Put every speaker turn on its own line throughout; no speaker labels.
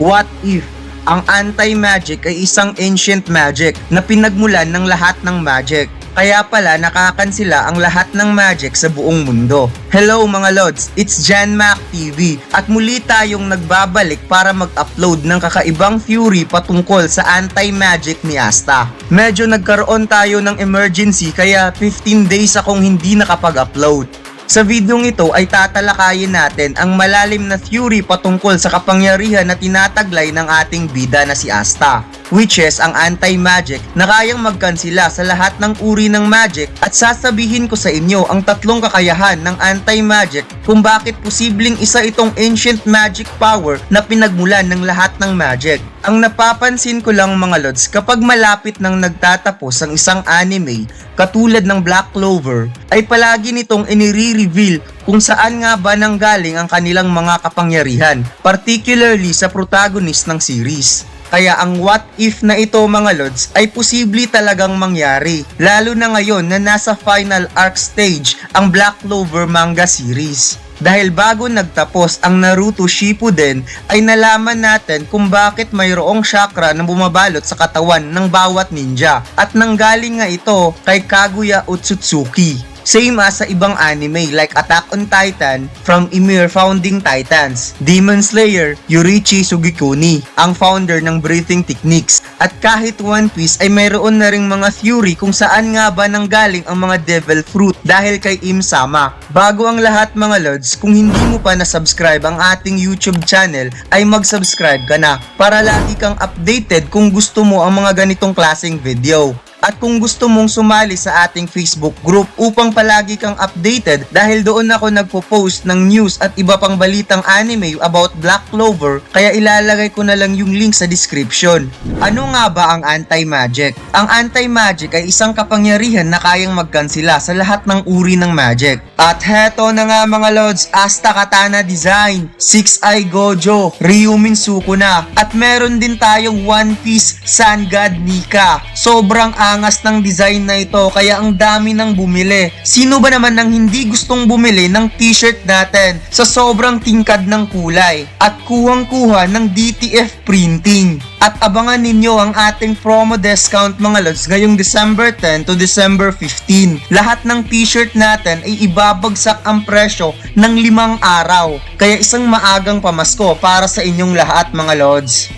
What if ang anti-magic ay isang ancient magic na pinagmulan ng lahat ng magic? Kaya pala nakakansila ang lahat ng magic sa buong mundo. Hello mga Lods, it's Jan Mac TV at muli tayong nagbabalik para mag-upload ng kakaibang theory patungkol sa anti-magic ni Asta. Medyo nagkaroon tayo ng emergency kaya 15 days akong hindi nakapag-upload. Sa videong ito ay tatalakayin natin ang malalim na theory patungkol sa kapangyarihan na tinataglay ng ating bida na si Asta, which is ang anti-magic na kayang magkansila sa lahat ng uri ng magic at sasabihin ko sa inyo ang tatlong kakayahan ng anti-magic kung bakit posibleng isa itong ancient magic power na pinagmulan ng lahat ng magic. Ang napapansin ko lang mga lods, kapag malapit nang nagtatapos ang isang anime, katulad ng Black Clover, ay palagi nitong inire-reveal kung saan nga ba nanggaling ang kanilang mga kapangyarihan, particularly sa protagonist ng series. Kaya ang what if na ito mga lods ay posible talagang mangyari, lalo na ngayon na nasa final arc stage ang Black Clover manga series. Dahil bago nagtapos ang Naruto Shippuden ay nalaman natin kung bakit mayroong chakra na bumabalot sa katawan ng bawat ninja at nanggaling nga ito kay Kaguya Otsutsuki. Same as sa ibang anime like Attack on Titan from Ymir founding titans, Demon Slayer, Yurichi Sugikuni, ang founder ng breathing techniques. At kahit One Piece ay mayroon na ring mga theory kung saan nga ba nanggaling ang mga devil fruit dahil kay Im Sama. Bago ang lahat mga lods, kung hindi mo pa na-subscribe ang ating YouTube channel ay mag-subscribe ka na para lagi kang updated kung gusto mo ang mga ganitong klaseng video. At kung gusto mong sumali sa ating Facebook group upang palagi kang updated dahil doon ako nagpo-post ng news at iba pang balitang anime about Black Clover kaya ilalagay ko na lang yung link sa description. Ano nga ba ang anti-magic? Ang anti-magic ay isang kapangyarihan na kayang magkansila sa lahat ng uri ng magic. At heto na nga mga lords, Asta Katana Design, 6-Eye Gojo, Ryumin Sukuna, at meron din tayong One Piece Sun God Nika. Sobrang angas ng design na ito kaya ang dami nang bumili. Sino ba naman nang hindi gustong bumili ng t-shirt natin sa sobrang tingkad ng kulay at kuhang-kuha ng DTF printing? At abangan ninyo ang ating promo discount mga lods ngayong December 10 to December 15. Lahat ng t-shirt natin ay ibabagsak ang presyo ng limang araw. Kaya isang maagang pamasko para sa inyong lahat mga lods.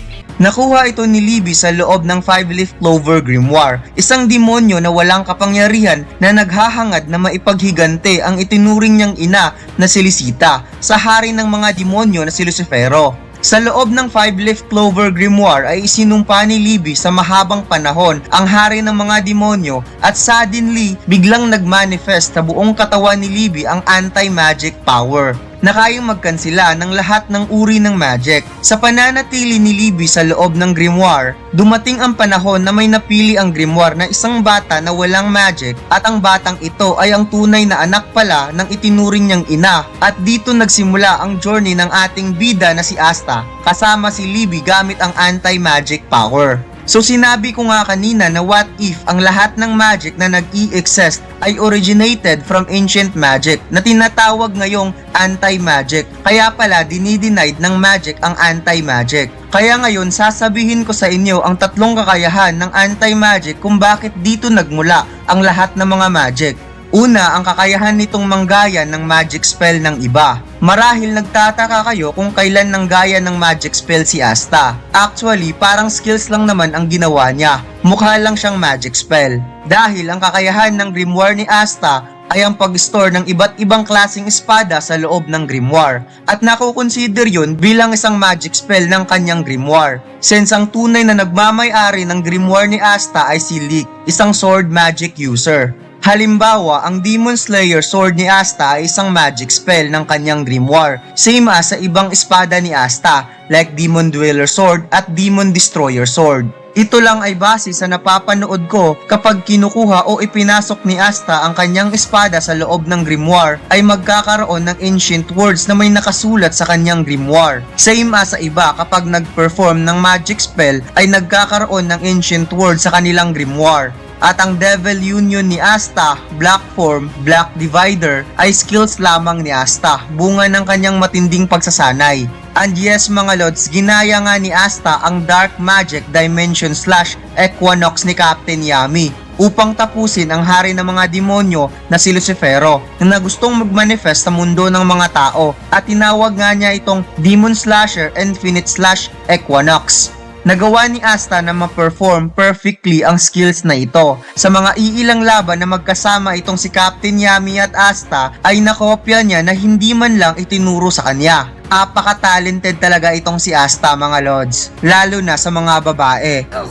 Nakuha ito ni Libby sa loob ng Five Leaf Clover Grimoire, isang demonyo na walang kapangyarihan na naghahangad na maipaghigante ang itinuring niyang ina na si Lisita sa hari ng mga demonyo na si Lucifero. Sa loob ng Five Leaf Clover Grimoire ay isinumpa ni Libby sa mahabang panahon ang hari ng mga demonyo at suddenly biglang nagmanifest sa buong katawan ni Libby ang anti-magic power na kayang magkansila ng lahat ng uri ng magic. Sa pananatili ni Libby sa loob ng grimoire, dumating ang panahon na may napili ang grimoire na isang bata na walang magic at ang batang ito ay ang tunay na anak pala ng itinuring niyang ina at dito nagsimula ang journey ng ating bida na si Asta kasama si Libby gamit ang anti-magic power. So sinabi ko nga kanina na what if ang lahat ng magic na nag-i-exist ay originated from ancient magic na tinatawag ngayong anti-magic. Kaya pala dinidenied ng magic ang anti-magic. Kaya ngayon sasabihin ko sa inyo ang tatlong kakayahan ng anti-magic kung bakit dito nagmula ang lahat ng mga magic. Una, ang kakayahan nitong manggaya ng magic spell ng iba. Marahil nagtataka kayo kung kailan nanggaya ng magic spell si Asta. Actually, parang skills lang naman ang ginawa niya. Mukha lang siyang magic spell. Dahil ang kakayahan ng grimoire ni Asta ay ang pag-store ng iba't ibang klaseng espada sa loob ng grimoire at nakukonsider yun bilang isang magic spell ng kanyang grimoire. Since ang tunay na nagmamay-ari ng grimoire ni Asta ay si Leek, isang sword magic user. Halimbawa, ang Demon Slayer sword ni Asta ay isang magic spell ng kanyang grimoire, same as sa ibang espada ni Asta like Demon Dweller sword at Demon Destroyer sword. Ito lang ay base sa napapanood ko kapag kinukuha o ipinasok ni Asta ang kanyang espada sa loob ng grimoire ay magkakaroon ng ancient words na may nakasulat sa kanyang grimoire. Same as sa iba kapag nag-perform ng magic spell ay nagkakaroon ng ancient words sa kanilang grimoire. At ang Devil Union ni Asta, Black Form, Black Divider ay skills lamang ni Asta, bunga ng kanyang matinding pagsasanay. And yes mga lods, ginaya nga ni Asta ang Dark Magic Dimension slash Equinox ni Captain Yami upang tapusin ang hari ng mga demonyo na si Lucifero na gustong magmanifest sa mundo ng mga tao at tinawag nga niya itong Demon Slasher Infinite Slash Equinox. Nagawa ni Asta na ma-perform perfectly ang skills na ito. Sa mga iilang laban na magkasama itong si Captain Yami at Asta ay nakopya niya na hindi man lang itinuro sa kanya. Apaka-talented talaga itong si Asta mga lods, lalo na sa mga babae.
Ah,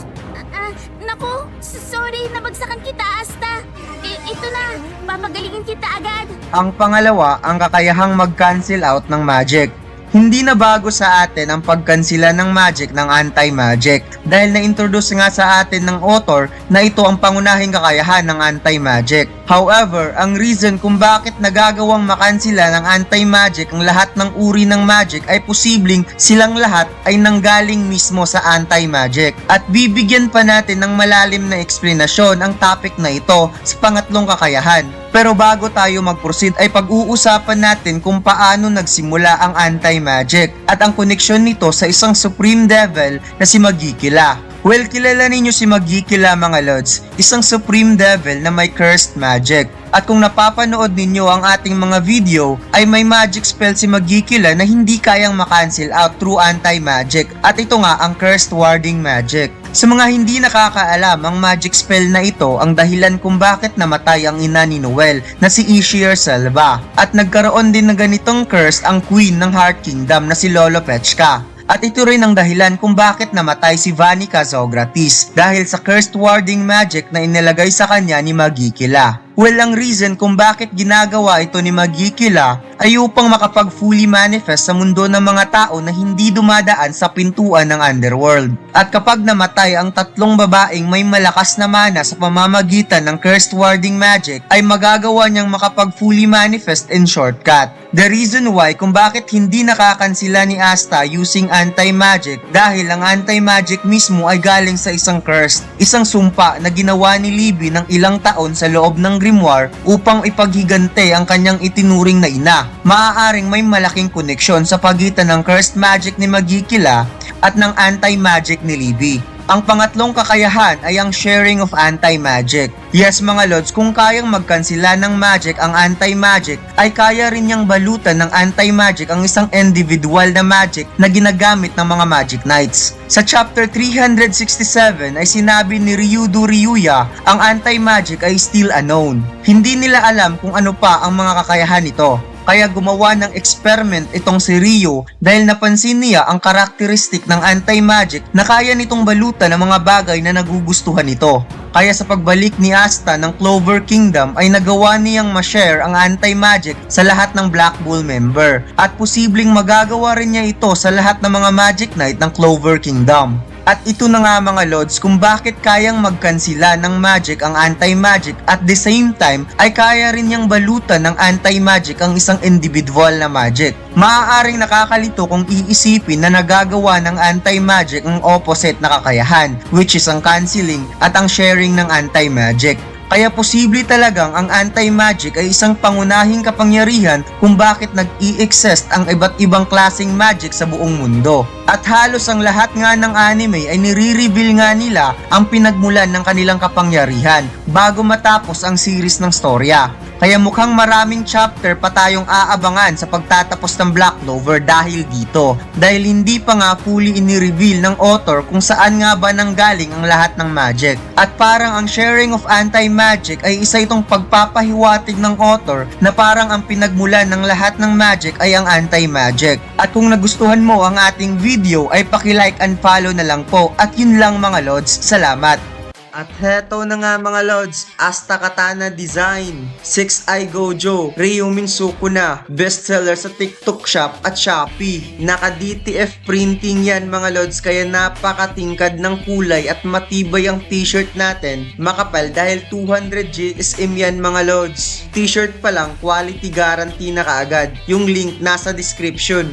ah, naku, s- sorry, nabagsakan kita, Asta. I- ito na, papagalingin kita agad.
Ang pangalawa, ang kakayahang mag-cancel out ng magic. Hindi na bago sa atin ang pagkansila ng magic ng anti-magic dahil na-introduce nga sa atin ng author na ito ang pangunahing kakayahan ng anti-magic. However, ang reason kung bakit nagagawang makansila ng anti-magic ang lahat ng uri ng magic ay posibleng silang lahat ay nanggaling mismo sa anti-magic. At bibigyan pa natin ng malalim na eksplanasyon ang topic na ito sa pangatlong kakayahan. Pero bago tayo mag-proceed ay pag-uusapan natin kung paano nagsimula ang anti-magic at ang koneksyon nito sa isang supreme devil na si Magikila. Well, kilala ninyo si Magikila mga lods, isang supreme devil na may cursed magic. At kung napapanood ninyo ang ating mga video, ay may magic spell si Magikila na hindi kayang makancel out through anti-magic. At ito nga ang cursed warding magic. Sa mga hindi nakakaalam, ang magic spell na ito ang dahilan kung bakit namatay ang ina ni Noel na si Ishir Selva. At nagkaroon din ng ganitong curse ang queen ng Heart Kingdom na si Lolo Pechka. At ito rin ang dahilan kung bakit namatay si Vanica Zogratis dahil sa cursed warding magic na inilagay sa kanya ni Magikila. Well, ang reason kung bakit ginagawa ito ni Magikila ay upang makapag fully manifest sa mundo ng mga tao na hindi dumadaan sa pintuan ng underworld. At kapag namatay ang tatlong babaeng may malakas na mana sa pamamagitan ng cursed warding magic ay magagawa niyang makapag fully manifest in shortcut. The reason why kung bakit hindi nakakansila ni Asta using anti-magic dahil ang anti-magic mismo ay galing sa isang curse, isang sumpa na ginawa ni Libby ng ilang taon sa loob ng grimoire upang ipaghigante ang kanyang itinuring na ina. Maaaring may malaking koneksyon sa pagitan ng cursed magic ni Magikila at ng anti-magic ni Libby. Ang pangatlong kakayahan ay ang sharing of anti-magic. Yes mga lods, kung kayang magkansila ng magic ang anti-magic, ay kaya rin niyang balutan ng anti-magic ang isang individual na magic na ginagamit ng mga magic knights. Sa chapter 367 ay sinabi ni Ryudo Ryuya, ang anti-magic ay still unknown. Hindi nila alam kung ano pa ang mga kakayahan nito. Kaya gumawa ng experiment itong si Ryo dahil napansin niya ang karakteristik ng anti-magic na kaya nitong balutan ng mga bagay na nagugustuhan nito. Kaya sa pagbalik ni Asta ng Clover Kingdom ay nagawa niyang ma-share ang anti-magic sa lahat ng Black Bull member at posibleng magagawa rin niya ito sa lahat ng mga Magic Knight ng Clover Kingdom. At ito na nga mga lods kung bakit kayang magkansila ng magic ang anti-magic at the same time ay kaya rin niyang balutan ng anti-magic ang isang individual na magic. Maaaring nakakalito kung iisipin na nagagawa ng anti-magic ang opposite na kakayahan which is ang canceling at ang sharing ng anti-magic. Kaya posible talagang ang anti-magic ay isang pangunahing kapangyarihan kung bakit nag-i-exist ang iba't ibang klaseng magic sa buong mundo. At halos ang lahat nga ng anime ay nire-reveal nga nila ang pinagmulan ng kanilang kapangyarihan bago matapos ang series ng storya. Kaya mukhang maraming chapter pa tayong aabangan sa pagtatapos ng Black Clover dahil dito. Dahil hindi pa nga fully ini-reveal ng author kung saan nga ba nanggaling ang lahat ng magic. At parang ang sharing of anti-magic ay isa itong pagpapahiwatig ng author na parang ang pinagmulan ng lahat ng magic ay ang anti-magic. At kung nagustuhan mo ang ating video ay paki-like and follow na lang po. At yun lang mga lods, salamat! At heto na nga mga lods, Asta Katana Design, 6i Gojo, Ryumin Sukuna, bestseller sa TikTok Shop at Shopee. Naka DTF printing yan mga lods kaya napakatingkad ng kulay at matibay ang t-shirt natin. Makapal dahil 200 GSM yan mga lods. T-shirt pa lang, quality guarantee na kaagad. Yung link nasa description.